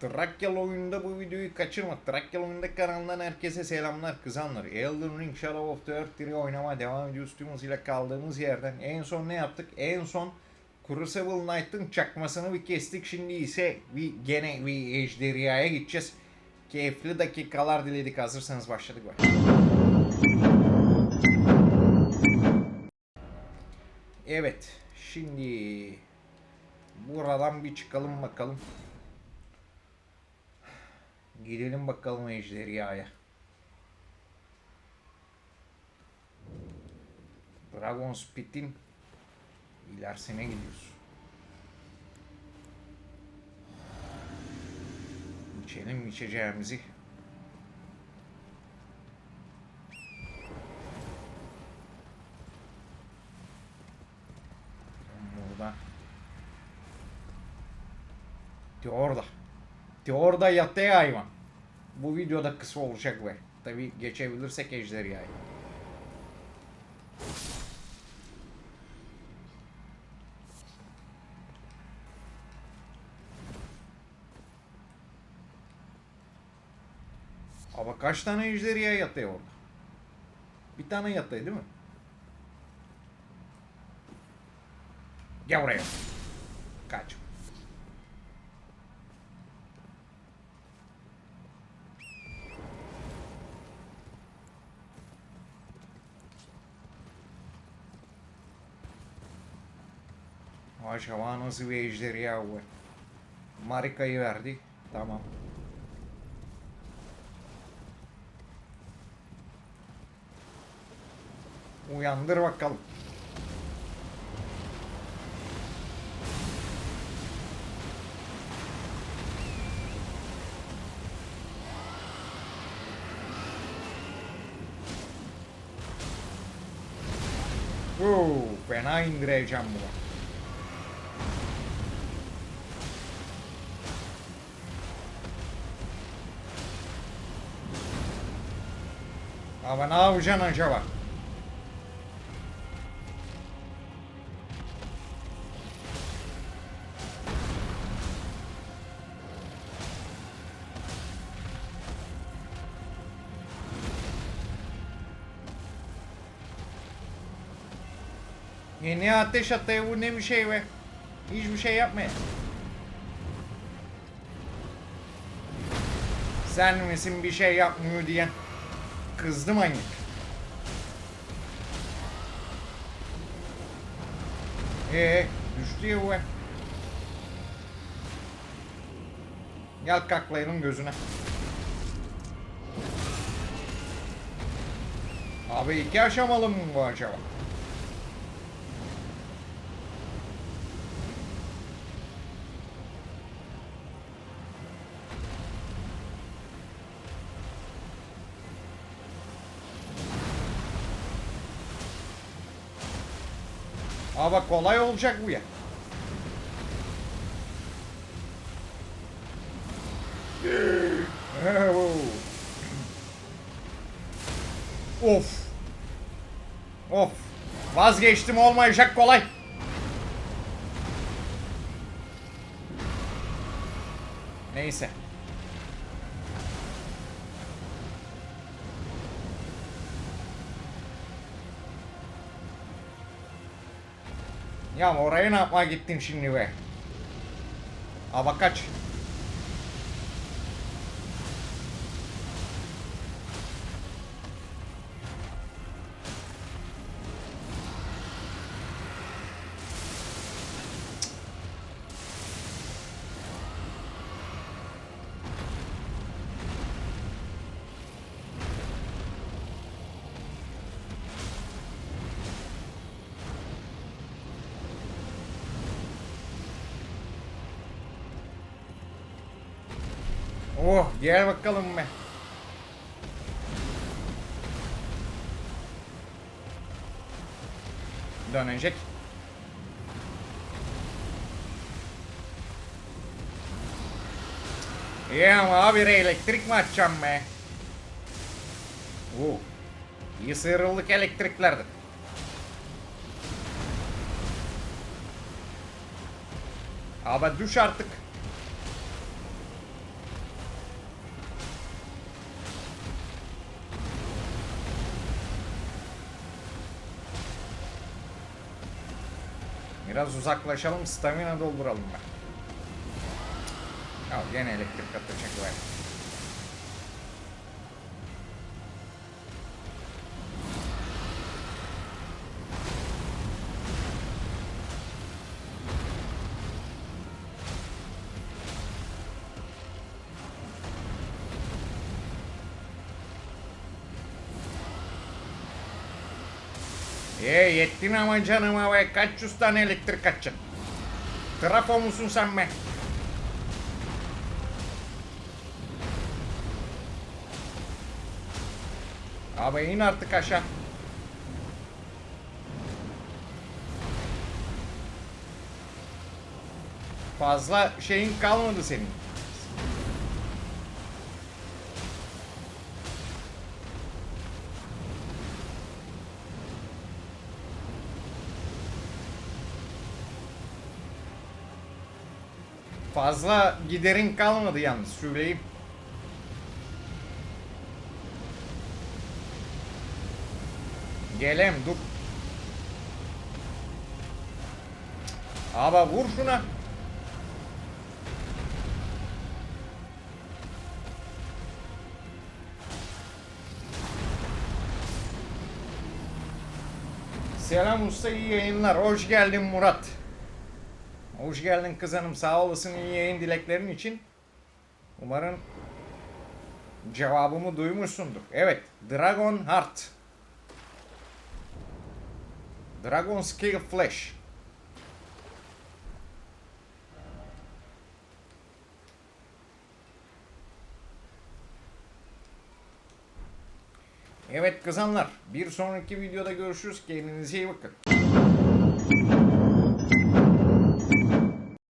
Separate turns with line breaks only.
Trakyalı oyunda bu videoyu kaçırma. Trakyalı oyunda kanalından herkese selamlar kızanlar. Elden Ring Shadow of the Earth 3'i oynamaya devam ediyoruz tüm hızıyla kaldığımız yerden. En son ne yaptık? En son Crucible Knight'ın çakmasını bir kestik. Şimdi ise bir gene bir ejderhaya gideceğiz. Keyifli dakikalar diledik. Hazırsanız başladık. Bak. Evet. Şimdi buradan bir çıkalım bakalım. Gidelim bakalım ejderhaya. Dragon's Pit'in ilerisine gidiyoruz. İçelim içeceğimizi. Burada. De orada. De orada yattı ya hayvan. Bu videoda kısa olacak ve tabi geçebilirsek ejderhayı. Ama kaç tane ejderha yatıyor orada? Bir tane yatıyor değil mi? Gel buraya. Kaç. Acaba nasıl bir ejderha bu? Marika'yı verdi. Tamam. Uyandır bakalım. Oo, fena indireceğim bunu. Ama ne yapacaksın acaba? Yeni ateş atıyor bu ne bir şey be. Hiçbir şey yapmıyor. Sen misin bir şey yapmıyor diyen? Kızdı manyak. Ee, düştü ya bu. Gel kaklayalım gözüne. Abi iki aşamalı mı bu acaba? Ama kolay olacak bu ya. of. Of. Vazgeçtim olmayacak kolay. Neyse. Ya oraya ne yapmaya gittin şimdi be? Aa kaç. Oh gel bakalım be. Dönecek. İyi ama abi elektrik mi açacağım be? Oo. İyi sıyrıldık elektriklerde. Abi düş artık. Biraz uzaklaşalım stamina dolduralım ben. Al gene elektrik atacak E yettin ama canıma be kaç yüz tane elektrik kaçacak. Trafo musun sen be? Abi in artık aşağı. Fazla şeyin kalmadı senin. Fazla giderin kalmadı yalnız söyleyeyim. Gelem dur. Aba vur şuna. Selam usta iyi yayınlar. Hoş geldin Murat. Hoş geldin kızanım. Sağ olasın iyi yayın dileklerin için. Umarım cevabımı duymuşsundur. Evet. Dragon Heart. Dragon Scale Flash. Evet kızanlar. Bir sonraki videoda görüşürüz. Kendinize iyi bakın.